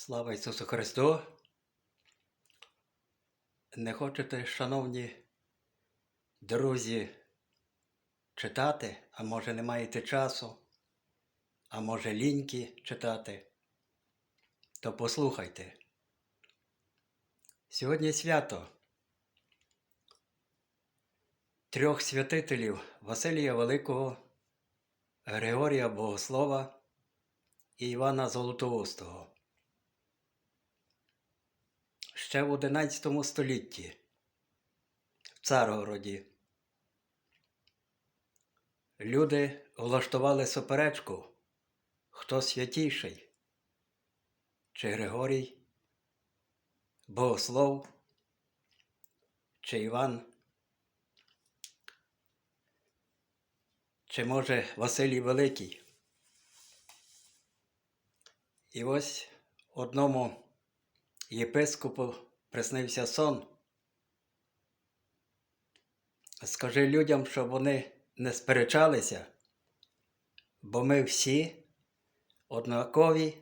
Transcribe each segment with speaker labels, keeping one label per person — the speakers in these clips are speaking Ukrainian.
Speaker 1: Слава Ісусу Христу! Не хочете, шановні друзі, читати, а може не маєте часу, а може ліньки читати, то послухайте. Сьогодні свято трьох святителів Василія Великого, Григорія Богослова і Івана Золотоустого. Ще в XI столітті. В Царгороді люди влаштували суперечку, хто святіший, чи Григорій, Богослов, чи Іван, чи може Василій Великий. І ось одному єпископу приснився сон. Скажи людям, щоб вони не сперечалися, бо ми всі однакові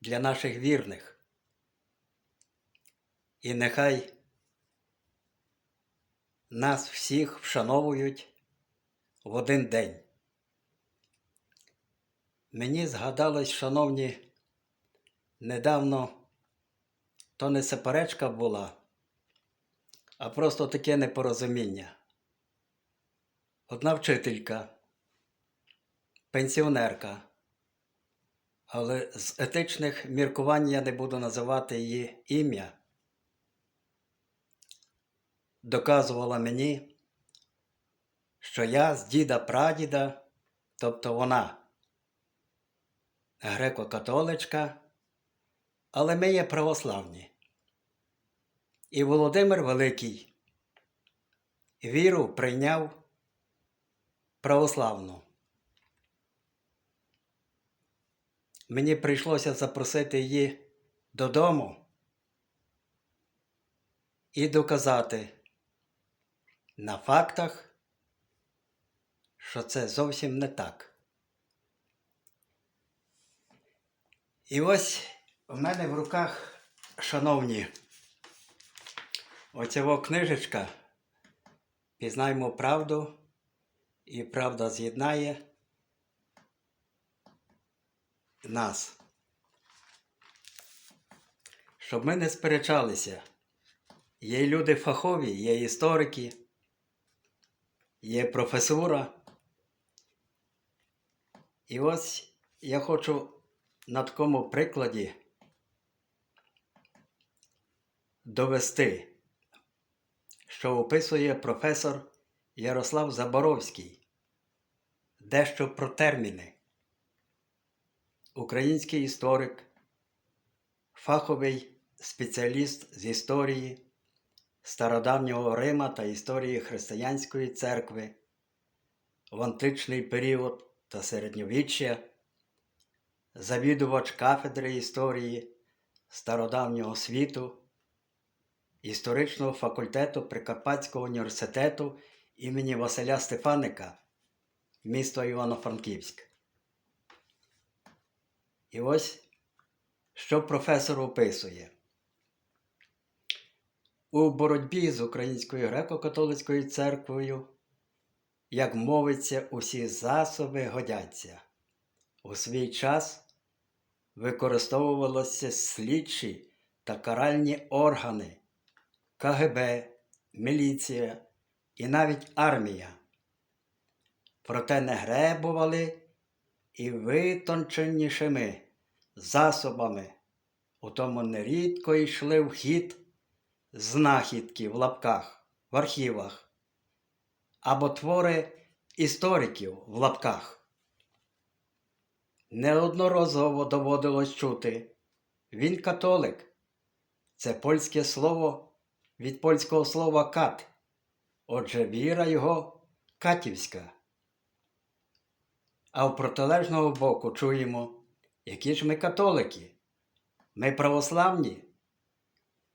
Speaker 1: для наших вірних. І нехай нас всіх вшановують в один день. Мені згадалось, шановні, недавно то не сеперечка була, а просто таке непорозуміння. Одна вчителька, пенсіонерка, але з етичних міркувань я не буду називати її ім'я, доказувала мені, що я з діда прадіда, тобто вона греко-католичка, але ми є православні. І Володимир Великий віру прийняв православну. Мені прийшлося запросити її додому і доказати на фактах, що це зовсім не так. І ось у мене в руках, шановні, оцього книжечка Пізнаймо правду, і правда з'єднає нас. Щоб ми не сперечалися. Є люди фахові, є історики, є професура. І ось я хочу на такому прикладі довести, що описує професор Ярослав Заборовський, дещо про терміни. Український історик, фаховий спеціаліст з історії стародавнього Рима та історії Християнської церкви в античний період та середньовіччя, завідувач кафедри історії стародавнього світу історичного факультету Прикарпатського університету імені Василя Стефаника, місто Івано-Франківськ. І ось що професор описує. У боротьбі з Українською греко-католицькою церквою, як мовиться, усі засоби годяться. У свій час використовувалися слідчі та каральні органи КГБ, міліція і навіть армія. Проте не гребували і витонченішими засобами, у тому нерідко йшли в хід знахідки в лапках, в архівах або твори істориків в лапках. Неодноразово доводилось чути. Він католик. Це польське слово від польського слова кат. Отже, віра його катівська. А в протилежного боку чуємо, які ж ми католики. Ми православні.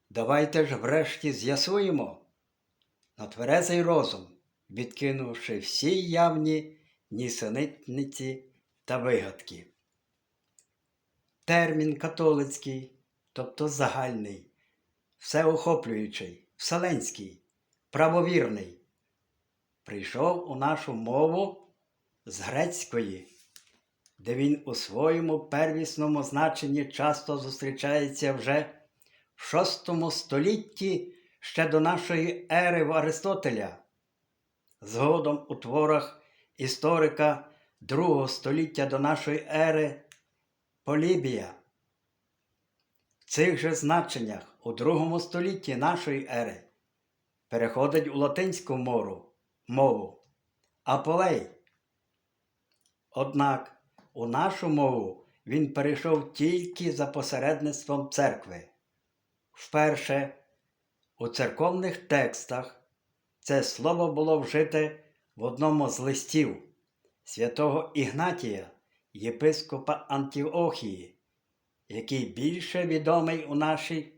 Speaker 1: Давайте ж врешті з'ясуємо на тверезий розум, відкинувши всі явні нісенітниці та вигадки. термін католицький, тобто загальний, всеохоплюючий, вселенський, правовірний, прийшов у нашу мову з грецької, де він у своєму первісному значенні часто зустрічається вже в VI столітті ще до нашої ери в Аристотеля. Згодом у творах історика другого століття до нашої ери Полібія. Цих же значеннях у другому столітті нашої ери переходить у латинську мову, мову Аполей. Однак у нашу мову він перейшов тільки за посередництвом церкви. Вперше у церковних текстах це слово було вжите в одному з листів святого Ігнатія, єпископа Антіохії, який більше відомий у нашій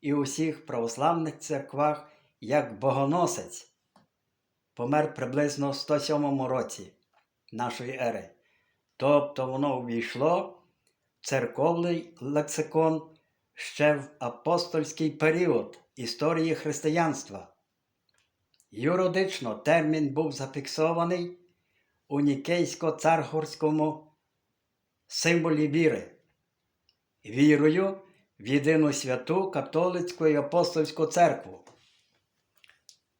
Speaker 1: і усіх православних церквах як богоносець, помер приблизно в 107 році нашої ери. Тобто воно увійшло в церковний лексикон ще в апостольський період історії християнства. Юридично термін був зафіксований у Нікейсько-царгорському символі віри, вірою в єдину святу католицьку і апостольську церкву.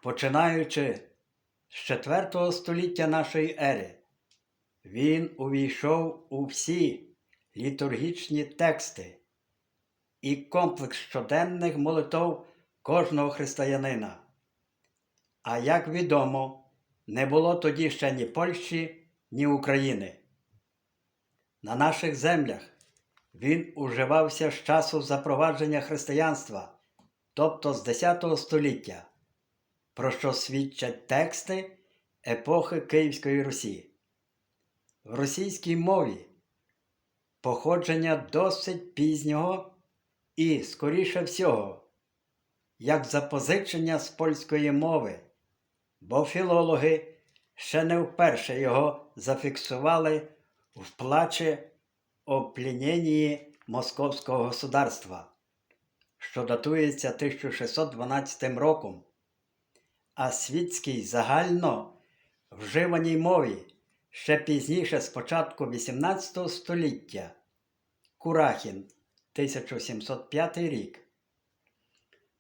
Speaker 1: Починаючи з 4 століття нашої ери, він увійшов у всі літургічні тексти і комплекс щоденних молитов кожного християнина. А як відомо, не було тоді ще ні Польщі, ні України. На наших землях він уживався з часу запровадження християнства, тобто з X століття, про що свідчать тексти епохи Київської Русі. В російській мові походження досить пізнього і, скоріше всього, як запозичення з польської мови, бо філологи ще не вперше його зафіксували в плачі о пліненні Московського государства, що датується 1612 роком, а світській загально вживаній мові ще пізніше, з початку XVIII століття, Курахін 1705 рік.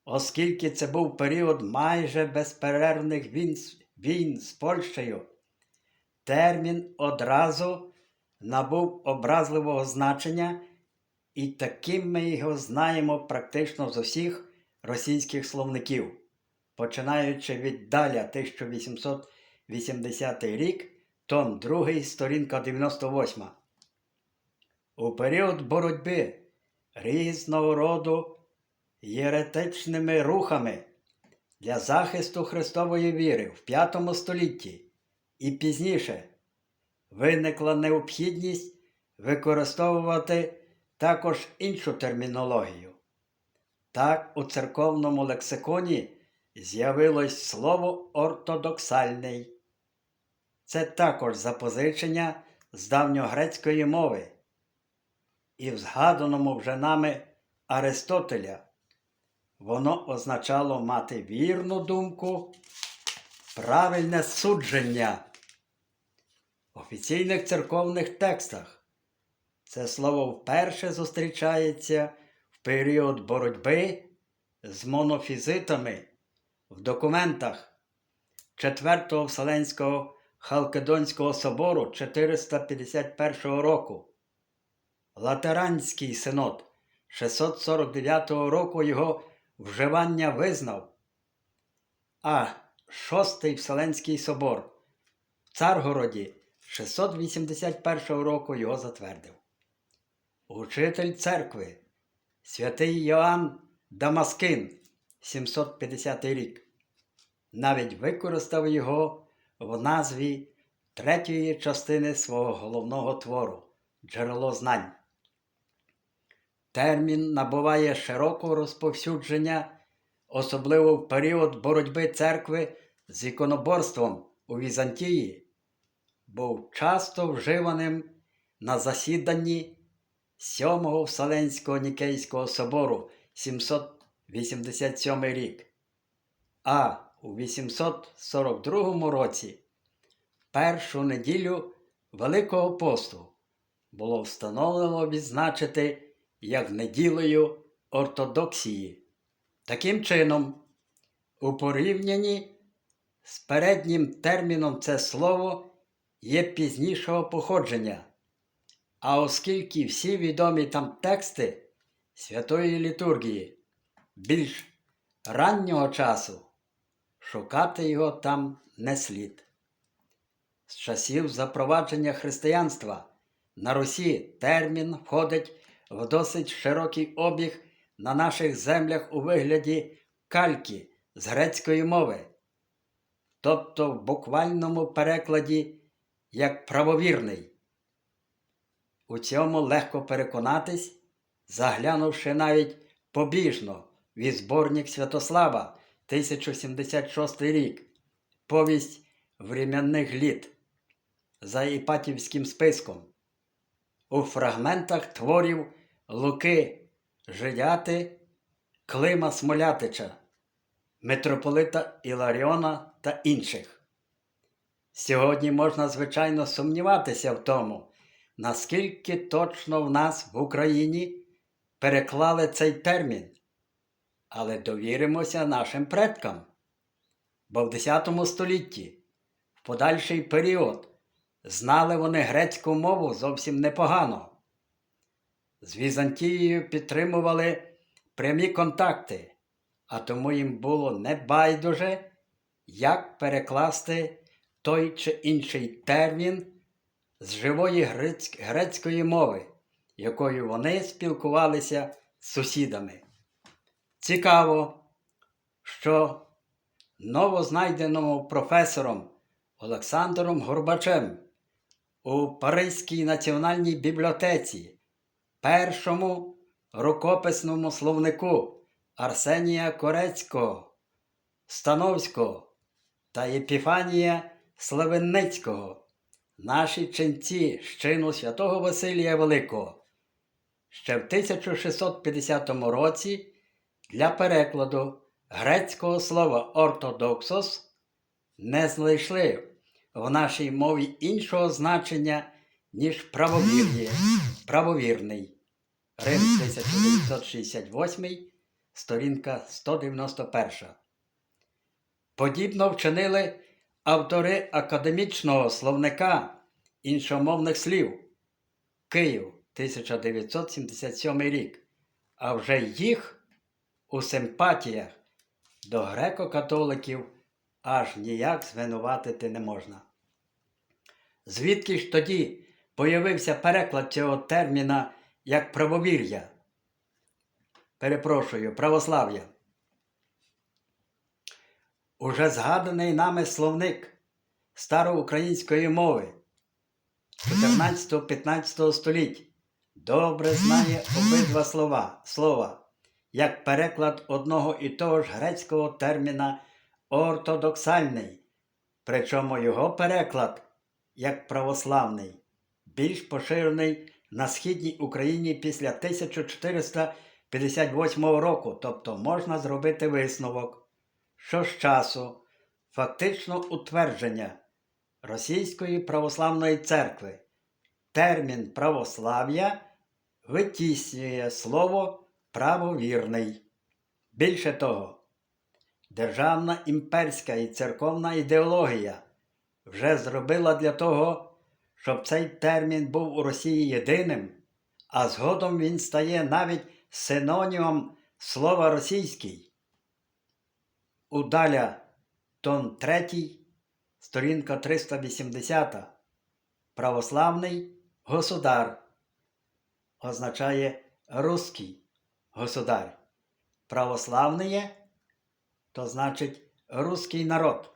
Speaker 1: Оскільки це був період майже безперервних війн з Польщею, термін одразу набув образливого значення, і таким ми його знаємо практично з усіх російських словників, починаючи від Даля 1880 рік, том 2, сторінка 98. У період боротьби різного роду єретичними рухами для захисту Христової віри в V столітті і пізніше виникла необхідність використовувати також іншу термінологію. Так у церковному лексиконі з'явилось слово ортодоксальний. Це також запозичення з давньогрецької мови. І в згаданому вже нами Аристотеля воно означало мати вірну думку, правильне судження. Офіційних церковних текстах це слово вперше зустрічається в період боротьби з монофізитами в документах Четвертого Вселенського Халкедонського собору 451 року. Латеранський синод 649 року його вживання визнав, а Шостий Вселенський собор в Царгороді 681 року його затвердив. Учитель церкви святий Йоанн Дамаскин 750 рік навіть використав його в назві третьої частини свого головного твору Джерело знань. Термін набуває широкого розповсюдження, особливо в період боротьби церкви з іконоборством у Візантії, був часто вживаним на засіданні Сьомого Вселенського Нікейського собору 787 рік. А у 842 році, першу неділю Великого посту, було встановлено відзначити як неділею ортодоксії. Таким чином, у порівнянні з переднім терміном це слово є пізнішого походження. А оскільки всі відомі там тексти Святої літургії більш раннього часу, шукати його там не слід. З часів запровадження християнства на Русі термін входить в досить широкий обіг на наших землях у вигляді кальки з грецької мови, тобто в буквальному перекладі як правовірний. У цьому легко переконатись, заглянувши навіть побіжно від зборник Святослава 1076 рік, повість временних літ за Іпатівським списком. У фрагментах творів Луки Жидяти, Клима Смолятича, митрополита Іларіона та інших. Сьогодні можна, звичайно, сумніватися в тому, наскільки точно в нас в Україні переклали цей термін. Але довіримося нашим предкам. Бо в X столітті, в подальший період, знали вони грецьку мову зовсім непогано. З Візантією підтримували прямі контакти, а тому їм було не байдуже, як перекласти той чи інший термін з живої грецької мови, якою вони спілкувалися з сусідами. Цікаво, що новознайденому професором Олександром Горбачем у Паризькій національній бібліотеці, першому рукописному словнику Арсенія Корецького, Становського та Епіфанія Славенницького, наші ченці з чину святого Василія Великого, ще в 1650 році для перекладу грецького слова ортодоксос не знайшли в нашій мові іншого значення, ніж правовір'є, правовірний. Рим 1968, сторінка 191. Подібно вчинили автори академічного словника іншомовних слів Київ 1977 рік, а вже їх у симпатіях до греко-католиків аж ніяк звинуватити не можна. Звідки ж тоді появився переклад цього терміна як правовір'я? Перепрошую, православ'я. Уже згаданий нами словник староукраїнської мови 14-15 століть добре знає обидва слова, слова як переклад одного і того ж грецького терміна ортодоксальний, причому його переклад як православний, більш поширений на східній Україні після 1458 року, тобто можна зробити висновок, що з часу фактично утвердження Російської православної церкви термін православ'я витіснює слово правовірний. Більше того, державна імперська і церковна ідеологія вже зробила для того, щоб цей термін був у Росії єдиним, а згодом він стає навіть синонімом слова російський. Удаля Тон 3, сторінка 380. Православний государ означає руський государ. Православний то значить руський народ.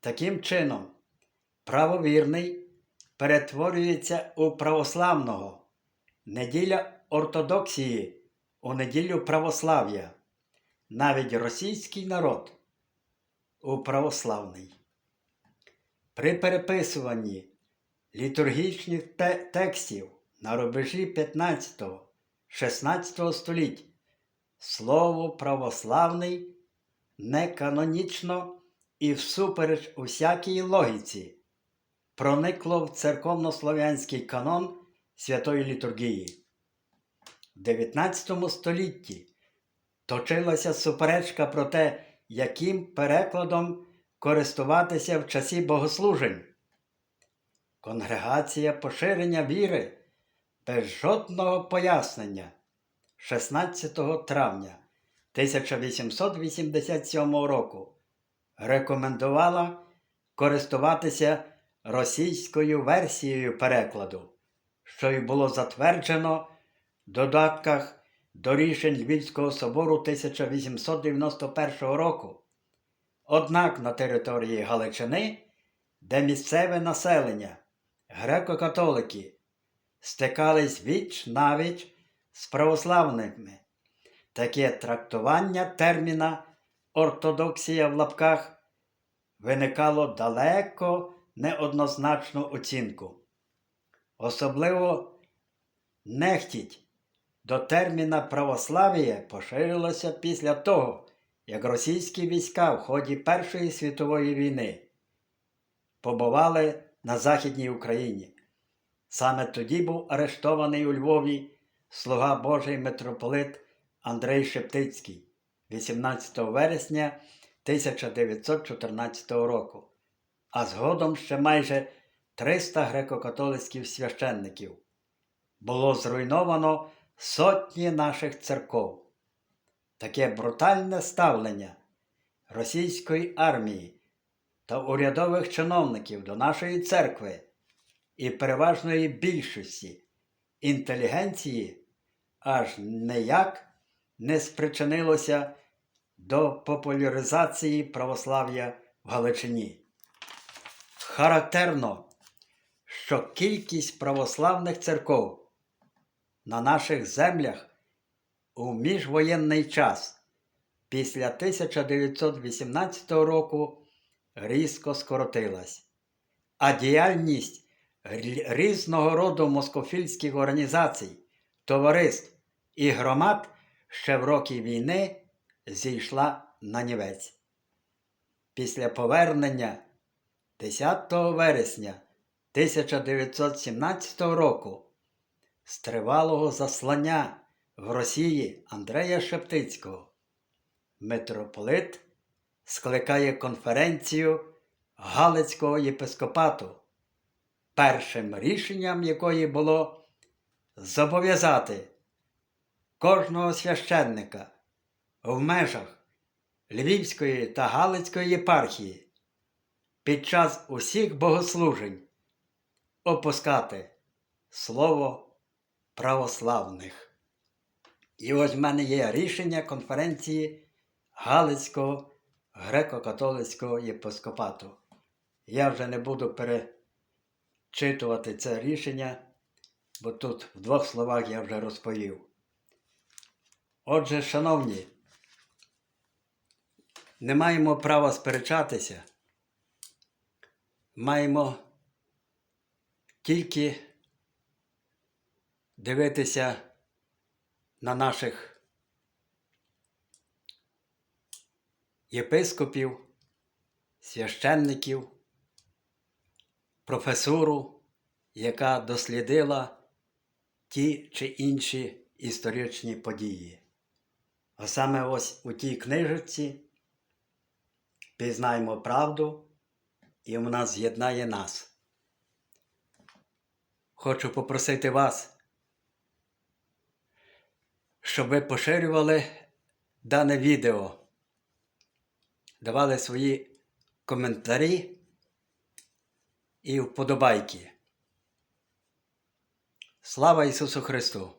Speaker 1: Таким чином, правовірний перетворюється у православного, неділя ортодоксії у неділю православ'я, навіть російський народ у православний. При переписуванні літургічних те- текстів на рубежі 15-16 століть слово православний неканонічно і всупереч усякій логіці проникло в церковнослов'янський канон святої літургії. В 19 столітті точилася суперечка про те, яким перекладом користуватися в часі богослужень. Конгрегація поширення віри без жодного пояснення 16 травня 1887 року рекомендувала користуватися російською версією перекладу, що й було затверджено в додатках до рішень Львівського собору 1891 року. Однак на території Галичини, де місцеве населення, греко-католики, стикались віч навіч з православними. Таке трактування терміна ортодоксія в лапках виникало далеко неоднозначну оцінку. Особливо нехтіть до терміна православ'я поширилося після того, як російські війська в ході Першої світової війни побували на Західній Україні. Саме тоді був арештований у Львові слуга Божий митрополит Андрей Шептицький 18 вересня 1914 року, а згодом ще майже 300 греко-католицьких священників. Було зруйновано сотні наших церков. Таке брутальне ставлення російської армії та урядових чиновників до нашої церкви і переважної більшості інтелігенції аж ніяк не спричинилося до популяризації православ'я в Галичині. Характерно, що кількість православних церков на наших землях у міжвоєнний час після 1918 року різко скоротилась, а діяльність різного роду москофільських організацій, товариств і громад ще в роки війни зійшла на нівець. Після повернення 10 вересня 1917 року з тривалого заслання в Росії Андрея Шептицького. Митрополит скликає конференцію Галицького єпископату, першим рішенням якої було зобов'язати кожного священника в межах Львівської та Галицької єпархії під час усіх богослужень опускати слово православних. І ось в мене є рішення конференції Галицького греко-католицького єпископату. Я вже не буду перечитувати це рішення, бо тут в двох словах я вже розповів. Отже, шановні, не маємо права сперечатися, маємо тільки дивитися на наших єпископів, священників, професуру, яка дослідила ті чи інші історичні події. А саме ось у тій книжці пізнаємо правду, і вона з'єднає нас. Хочу попросити вас, щоб ви поширювали дане відео, давали свої коментарі і вподобайки. Слава Ісусу Христу!